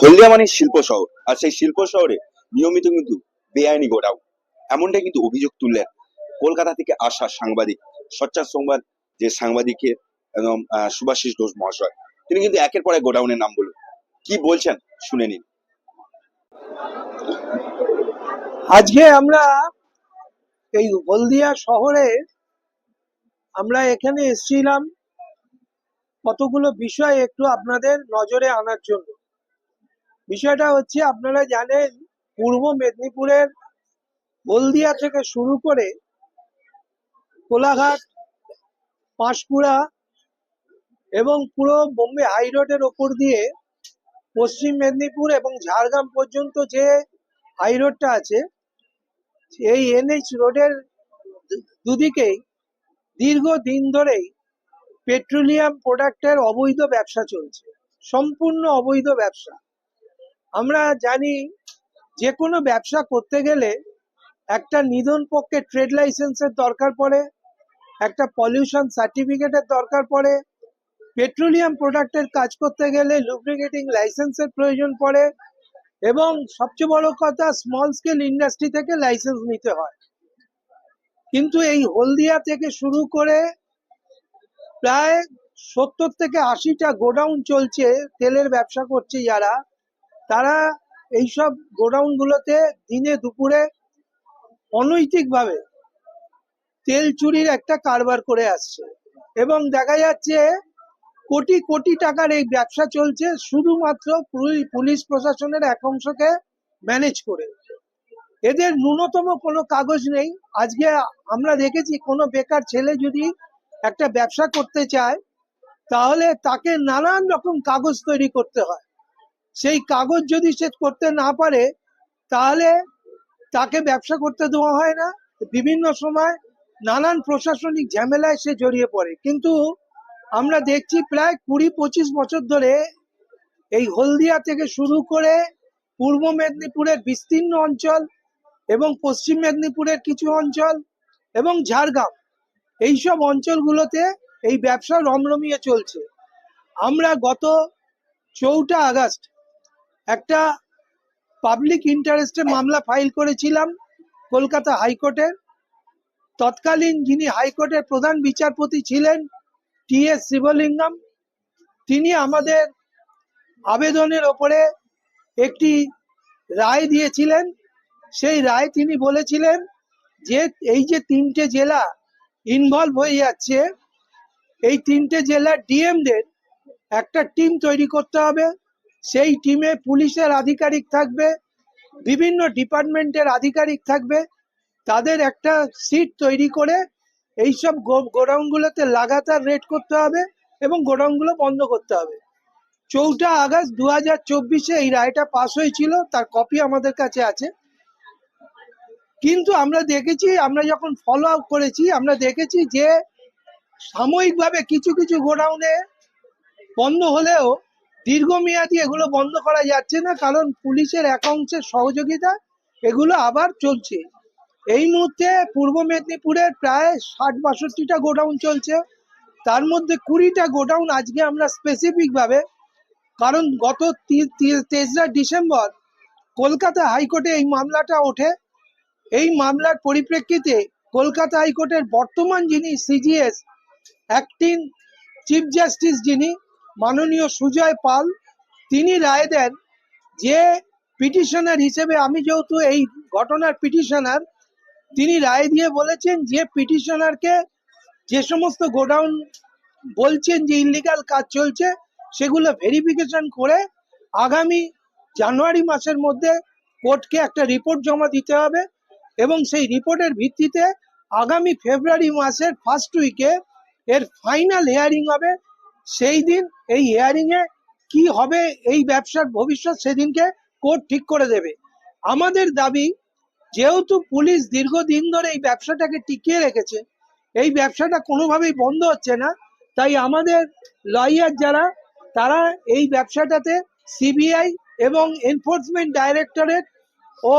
হলদিয়া মানে শিল্প শহর। আর সেই শিল্প শহরে নিয়মিত কিন্তু বেআইনি গোডাউন। এমনটাই কিন্তু অভিযোগ তুললেন কলকাতা থেকে আসা সাংবাদিক, সচ্চার সংবাদ যে সাংবাদিকের একদম সুভাষিস ঘোষ মহাশয়। তিনি কিন্তু একের পর এক গোডাউনের নাম বলুন। কি বলছেন? শুনে নিন। আজকে আমরা এই হলদিয়া শহরে আমরা এখানে এসেছিলাম। কতগুলো বিষয় একটু আপনাদের নজরে আনার জন্য। বিষয়টা হচ্ছে আপনারা জানেন, পূর্ব মেদিনীপুরের হলদিয়া থেকে শুরু করে কোলাঘাট, পাঁশকুড়া এবং পুরো বোম্বে হাই রোডের ওপর দিয়ে পশ্চিম মেদিনীপুর এবং ঝাড়গ্রাম পর্যন্ত যে হাই রোডটা আছে, এই এনএইচ রোডের দুদিকেই দীর্ঘদিন ধরেই পেট্রোলিয়াম প্রোডাক্টের অবৈধ ব্যবসা চলছে, সম্পূর্ণ অবৈধ ব্যবসা। আমরা জানি যে কোনো ব্যবসা করতে গেলে একটা নিধন পক্ষে ট্রেড লাইসেন্সের দরকার পড়ে, একটা পলিউশন সার্টিফিকেটের দরকার পড়ে পেট্রোলিয়াম প্রোডাক্টের কাজ করতে গেলে লুব্রিকেটিং লাইসেন্সের প্রয়োজন পড়ে, এবং সবচেয়ে বড় কথা স্মল স্কেল ইন্ডাস্ট্রি থেকে লাইসেন্স নিতে হয়। কিন্তু এই হলদিয়া থেকে শুরু করে প্রায় সত্তর থেকে আশিটা গোডাউন চলছে, তেলের ব্যবসা করছে যারা। তারা এইসব গোডাউন গুলোতে দিনে দুপুরে অনৈতিকভাবে তেল চুরির একটা কারবার করে আসছে। এবং দেখা যাচ্ছে কোটি কোটি টাকার এই ব্যবসা চলছে শুধুমাত্র পুলি- পুলিশ প্রশাসনের এক অংশকে ম্যানেজ করে। এদের ন্যূনতম কোনো কাগজ নেই। আজকে আমরা দেখেছি কোনো বেকার ছেলে যদি একটা ব্যবসা করতে চায়, তাহলে তাকে নানান রকম কাগজ তৈরি করতে হয়। সেই কাগজ যদি সে করতে না পারে, তাহলে তাকে ব্যবসা করতে দেওয়া হয় না। বিভিন্ন সময় নানান প্রশাসনিক ঝামেলায় সে জড়িয়ে পড়ে। কিন্তু আমরা দেখছি প্রায় কুড়ি পঁচিশ বছর ধরে এই হলদিয়া থেকে শুরু করে পূর্ব মেদিনীপুরের বিস্তীর্ণ অঞ্চল এবং পশ্চিম মেদিনীপুরের কিছু অঞ্চল এবং ঝাড়গ্রাম, এইসব অঞ্চলগুলোতে এই ব্যবসা রমরমিয়ে চলছে। আমরা গত চৌঠা আগস্ট একটা পাবলিক ইন্টারেস্টে মামলা ফাইল করেছিলাম কলকাতা হাইকোর্টের তৎকালীন যিনি হাইকোর্টের প্রধান বিচারপতি ছিলেন টি এস শিবলিঙ্গম, তিনি আমাদের আবেদনের ওপরে একটি রায় দিয়েছিলেন। সেই রায় তিনি বলেছিলেন যে এই যে তিনটে জেলা ইনভলভ হয়ে যাচ্ছে, এই তিনটে জেলার ডিএমদের একটা টিম তৈরি করতে হবে। সেই টিমে পুলিশের আধিকারিক থাকবে, বিভিন্ন ডিপার্টমেন্টের আধিকারিক থাকবে, তাদের একটা সিট তৈরি করে এইসব গোডাউনগুলোতে লাগাতার রেড করতে হবে এবং গোডাউনগুলো বন্ধ করতে হবে। চৌঠা আগস্ট দু হাজার চব্বিশে এই রায়টা পাস হয়েছিল, তার কপি আমাদের কাছে আছে। কিন্তু আমরা দেখেছি, আমরা যখন ফলো আপ করেছি, আমরা দেখেছি যে সাময়িকভাবে কিছু কিছু গোডাউনে বন্ধ হলেও দীর্ঘমেয়াদী এগুলো বন্ধ করা যাচ্ছে না, কারণ পুলিশের এক অংশের সহযোগিতা, এগুলো আবার চলছে। এই মুহূর্তে পূর্ব মেদিনীপুরের প্রায় ষাট বাষট্টিটা গোডাউন চলছে। তার মধ্যে কুড়িটা গোডাউন আজকে আমরা স্পেসিফিকভাবে কারণ গত তেসরা ডিসেম্বর কলকাতা হাইকোর্টে এই মামলাটা ওঠে। এই মামলার পরিপ্রেক্ষিতে কলকাতা হাইকোর্টের বর্তমান যিনি সিজিএস অ্যাক্টিং চিফ জাস্টিস যিনি মাননীয় সুজয় পাল, তিনি রায় দেন যে পিটিশনার হিসেবে আমি যেহেতু এই ঘটনার পিটিশনার, তিনি রায় দিয়ে বলেছেন যে পিটিশনারকে যে সমস্ত গোডাউন বলছেন যে ইলিগাল কাজ চলছে, সেগুলো ভেরিফিকেশন করে আগামী জানুয়ারি মাসের মধ্যে কোর্টকে একটা রিপোর্ট জমা দিতে হবে এবং সেই রিপোর্টের ভিত্তিতে আগামী ফেব্রুয়ারি মাসের ফার্স্ট উইকে এর ফাইনাল হেয়ারিং হবে। সেই দিন এই হিয়ারিং এ কি হবে, এই ব্যবসার ভবিষ্যৎ সেদিনকে কোর্ট ঠিক করে দেবে। আমাদের দাবি, যেহেতু পুলিশ দীর্ঘদিন ধরে এই ব্যবসাটাকে টিকিয়ে রেখেছে, এই ব্যবসাটা কোনোভাবেই বন্ধ হচ্ছে না। তাই আমাদের লয়ার যারা, তারা এই ব্যবসাটাতে সিবিআই এবং enforcement directorate O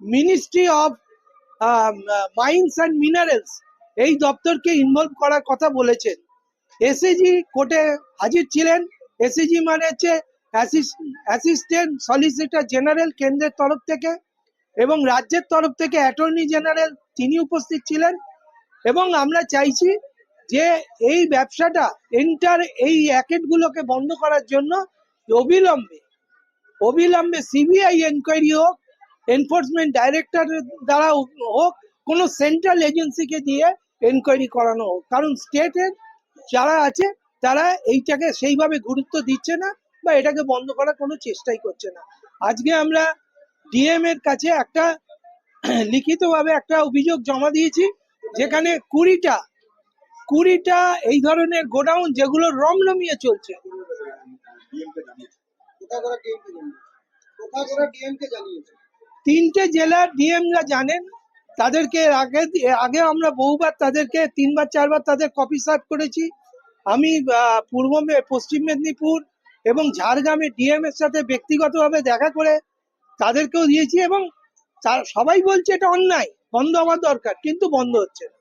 ministry of mines and minerals এই দপ্তরকে ইনভলভ করার কথা বলেছেন। এসএজি কোর্টে হাজির ছিলেন। এসএজি মানে হচ্ছে অ্যাসিস্ট্যান্ট সলিসিটর জেনারেল কেন্দ্রের তরফ থেকে এবং রাজ্যের তরফ থেকে অ্যাটর্নি জেনারেল তিনি উপস্থিত ছিলেন। এবং আমরা চাইছি যে এই ব্যবসাটা এন্টার এই র্যাকেটগুলোকে বন্ধ করার জন্য অবিলম্বে অবিলম্বে সিবিআই এনকোয়ারি হোক, এনফোর্সমেন্ট ডাইরেক্টর দ্বারা হোক, কোনো সেন্ট্রাল এজেন্সিকে দিয়ে এনকোয়ারি করানো হোক। কারণ স্টেটের যারা আছে, তারা এইটাকে সেইভাবে গুরুত্ব দিচ্ছে না বা এটাকে বন্ধ করার কোনো চেষ্টাই করছে না। আজকে আমরা ডিএম এর কাছে একটা লিখিতভাবে একটা অভিযোগ জমা দিয়েছি, যেখানে কুড়িটা কুড়িটা এই ধরনের গোডাউন যেগুলো রমরমিয়ে চলছে। তিনটে জেলার ডিএমরা জানেন তাদেরকে আগে আগে আমরা বহুবার তাদেরকে তিনবার, চারবার তাদের কপি সার্ভ করেছি। আমি পূর্ব পশ্চিম মেদিনীপুর এবং ঝাড়গ্রামে ডিএম এর সাথে ব্যক্তিগতভাবে দেখা করে তাদেরকেও দিয়েছি এবং তার সবাই বলছে এটা অন্যায়, বন্ধ হওয়ার দরকার, কিন্তু বন্ধ হচ্ছে না।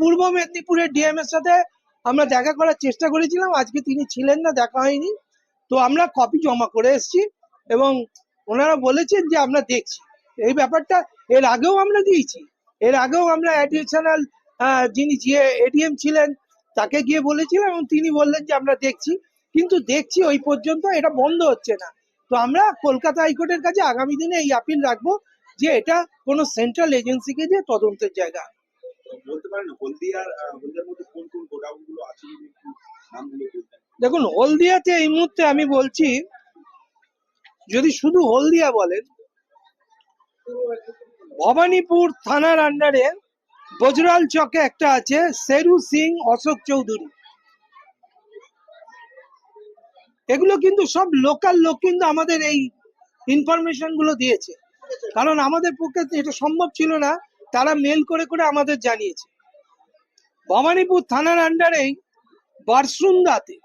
পূর্ব মেদিনীপুরের ডিএম এর সাথে আমরা দেখা করার চেষ্টা করেছিলাম, আজকে তিনি ছিলেন না, দেখা হয়নি। তো আমরা কপি জমা করে এসেছি এবং ওনারা বলেছেন যে আমরা দেখছি। এই ব্যাপারটা এর আগেও আমরা দিয়েছি। এর আগেও আমরা অ্যাডিশনাল যিনি যে এডিএম ছিলেন তাকে গিয়ে বলেছিলাম এবং তিনি বললেন যে আমরা দেখছি। কিন্তু দেখছি ওই পর্যন্ত এটা বন্ধ হচ্ছে না। তো আমরা কলকাতা হাইকোর্টের কাছে আগামী দিনে এই আপিল রাখব যে এটা কোনো সেন্ট্রাল এজেন্সিকে দিয়ে তদন্তের জায়গা। বলতে পারেন হলদিয়ার হলদিয়ার মধ্যে কোন কোন গোডাউন আছে যদি একটু নামগুলো বলতেন? দেখুন হলদিয়াতে এই মুহূর্তে আমি বলছি যদি শুধু হলদিয়া বলেন ভবানীপুর থানার আন্ডারে বজরাল চকে একটা আছে, সেরু সিং অশোক চৌধুরী। এগুলো কিন্তু সব লোকাল লোক কিন্তু আমাদের এই ইনফরমেশনগুলো দিয়েছে। কারণ আমাদের পক্ষে এটা সম্ভব ছিল না, তারা মেল করে করে আমাদের জানিয়েছে। ভবানীপুর থানার আন্ডারেই বারসুন্দাতে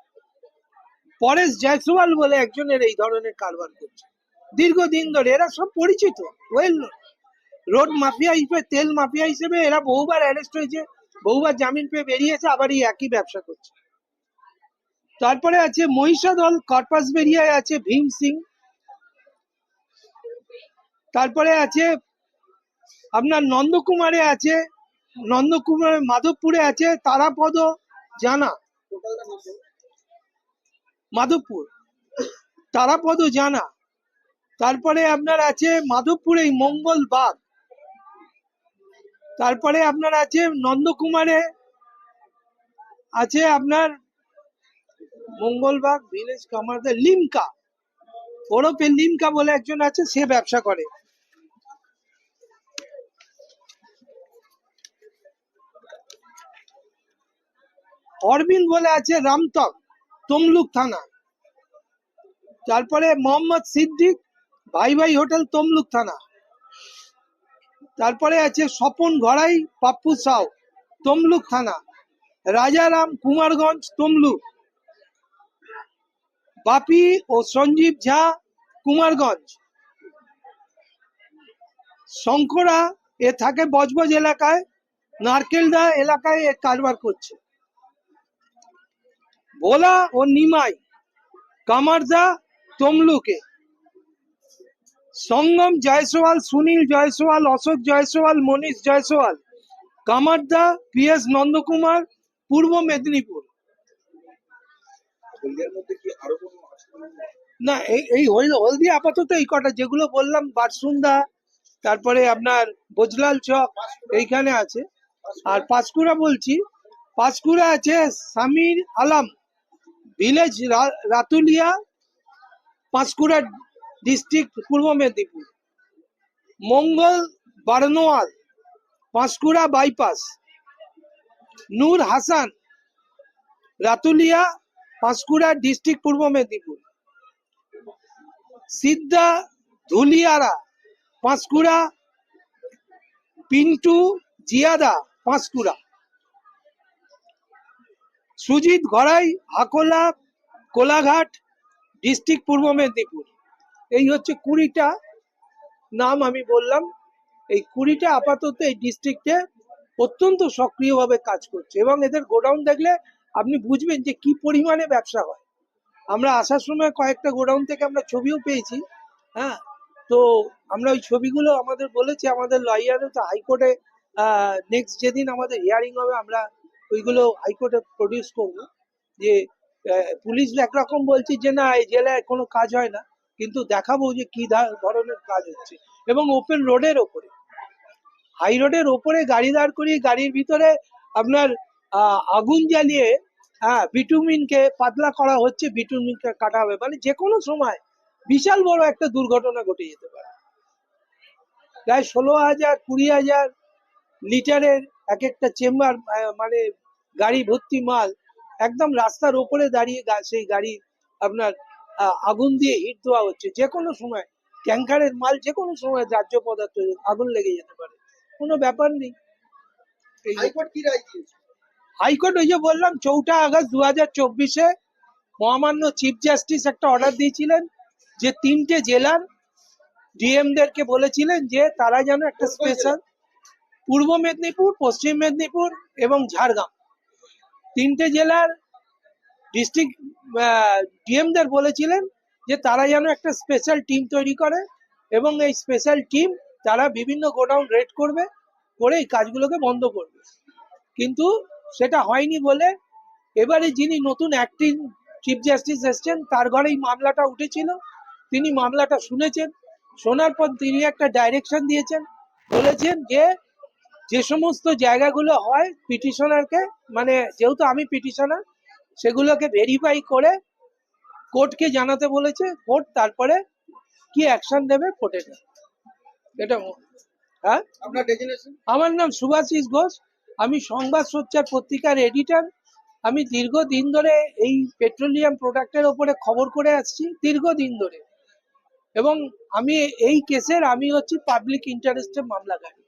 পরেশ জয়সওয়াল বলে একজনের এই ধরনের কারবার করছে। দীর্ঘদিন ধরে এরা সব পরিচিত। ওয়েল রোড মাফিয়া হিসেবে, তেল মাফিয়া হিসেবে এরা বহুবার অ্যারেস্ট হয়েছে, বহুবার জামিন পেয়ে বেরিয়েছে, আবার এই একই ব্যবসা করছে। তারপরে আছে মহিষাদল কর্পাস বেরিয়ায় আছে ভীম সিং। তারপরে আছে আপনার নন্দকুমারে আছে, নন্দকুমার মাধবপুরে আছে, তারাপদ জানা। মাধবপুর। তারাপদ জানা। তারপরে আপনার আছে মাধবপুরে মঙ্গল বাগ। তারপরে আপনার আছে নন্দকুমারে। আছে আপনার মঙ্গলবাগ ভিলেজ কামারদের লিমকা। ওরফে লিমকা বলে একজন আছে, সে ব্যবসা করে। অরবিন্দ বলে আছে, রামতক, তমলুক থানা। তারপরে মোহাম্মদ সিদ্দিক ভাই ভাই হোটেল তমলুক থানা। তারপরে আছে স্বপন ঘড়াই পাপ্পু সাউ, তমলুক থানা। রাজারাম কুমারগঞ্জ, তমলুক। বাপি ও সঞ্জীব ঝা, কুমারগঞ্জ। শঙ্করা এ থাকে বজবজ এলাকায় নারকেলদা এলাকায় এ কারবার করছে। ভোলা ও Nimai, Kamarda, তমলুকে। Sangam Jaiswal, Sunil Jaiswal, Ashok Jaiswal, Manish Jaiswal, Kamarda, P S Nandakumar, Purba Medinipur. না, এই এই হল- হলদি আপাতত এই কটা, যেগুলো বললাম, বারসুন্দা, তারপরে আপনার বজলাল চক, এইখানে আছে। আর পাঁচকুড়া বলছি পাঁচকুড়া আছে Samir Alam, village Ratulia Panskura district Purba Medinipur. Mangal Barnwal Panskura bypass Noor Hasan, Ratulia, Panskura district Purba Medinipur. Siddha Dhuliara, Panskura, Pintu Jiada, Panskura. Sujit Ghorai Akola Kolaghat district Purba Medinipur. এই হচ্ছে কুড়িটা নাম আমি বললাম। এই কুড়িটা আপাতত এই ডিস্ট্রিক্টে অত্যন্ত সক্রিয়ভাবে কাজ করছে এবং এদের গোডাউন দেখলে আপনি বুঝবেন যে কি পরিমাণে ব্যবসা হয়। আমরা আসার সময় কয়েকটা গোডাউন থেকে আমরা ছবিও পেয়েছি হ্যাঁ? তো আমরা ওই ছবিগুলো আমাদের বলেছি, আমাদের লয়ারও তো হাইকোর্টে নেক্সট যেদিন আমাদের হিয়ারিং হবে, আমরা ওইগুলো হাইকোর্টে প্রডিউস করব। যে পুলিশ একরকম বলছে যে, না, এই জেলায় কোনো কাজ হয় না। কিন্তু দেখাবো যে কি ধরনের কাজ হচ্ছে। এবং ওপেন রোডের ওপরে। হাই রোডের ওপরে গাড়ি দাঁড় করিয়ে গাড়ির ভিতরে আপনার আগুন জ্বালিয়ে হ্যাঁ বিটুমিনকে পাতলা করা হচ্ছে বিটুমিনকে কাটা হবে। মানে যে কোনো সময় বিশাল বড় একটা দুর্ঘটনা ঘটে যেতে পারে। প্রায় ষোলো হাজার, কুড়ি হাজার লিটারের এক একটা চেম্বার মানে গাড়ি ভর্তি মাল একদম রাস্তার ওপরে দাঁড়িয়ে সেই গাড়ি আপনার আগুন দিয়ে হিট দেওয়া হচ্ছে। যে কোনো সময় ট্যাঙ্কারের মাল যে কোনো সময় দাহ্য পদার্থ আগুন লেগে যেতে পারে। কোনো ব্যাপার নেই। হাইকোর্ট কি রায় দিয়েছে? হাইকোর্ট ওই যে বললাম চৌঠা আগস্ট দু হাজার চব্বিশে মহামান্য চিফ জাস্টিস একটা অর্ডার দিয়েছিলেন যে তিনটে জেলার ডিএমদেরকে বলেছিলেন যে তারা যেন একটা? স্পেশাল পূর্ব মেদিনীপুর পশ্চিম মেদিনীপুর এবং ঝাড়গ্রাম। তিনটে জেলার ডিস্ট্রিক্ট ডিএমদের বলেছিলেন যে তারা যেন একটা স্পেশাল টিম তৈরি করে এবং এই স্পেশাল টিম তারা বিভিন্ন গোডাউন রেড করবে, করে এই কাজগুলোকে বন্ধ করবে। কিন্তু সেটা হয়নি বলে এবারে যিনি নতুন অ্যাক্টিং চিফ জাস্টিস এসছেন, তার ঘরেই মামলাটা উঠেছিল। তিনি মামলাটা শুনেছেন, শোনার পর তিনি একটা ডাইরেকশন দিয়েছেন। বলেছেন যে যে সমস্ত জায়গাগুলো হয় পিটিশনারকে মানে যেহেতু আমি পিটিশনার সেগুলোকে ভেরিফাই করে কোর্টকে জানাতে বলেছে। কোর্ট তারপরে কি অ্যাকশন দেবে কোর্টে এটা হ্যাঁ? আপনার ডেজিনেশন আমার নাম সুভাষিস ঘোষ। আমি সংবাদ সোচ্চার পত্রিকার এডিটর আমি দীর্ঘদিন ধরে এই পেট্রোলিয়াম প্রোডাক্টের ওপরে খবর করে আসছি দীর্ঘদিন ধরে। এবং আমি এই কেসের আমি হচ্ছি পাবলিক ইন্টারেস্টের মামলাকারী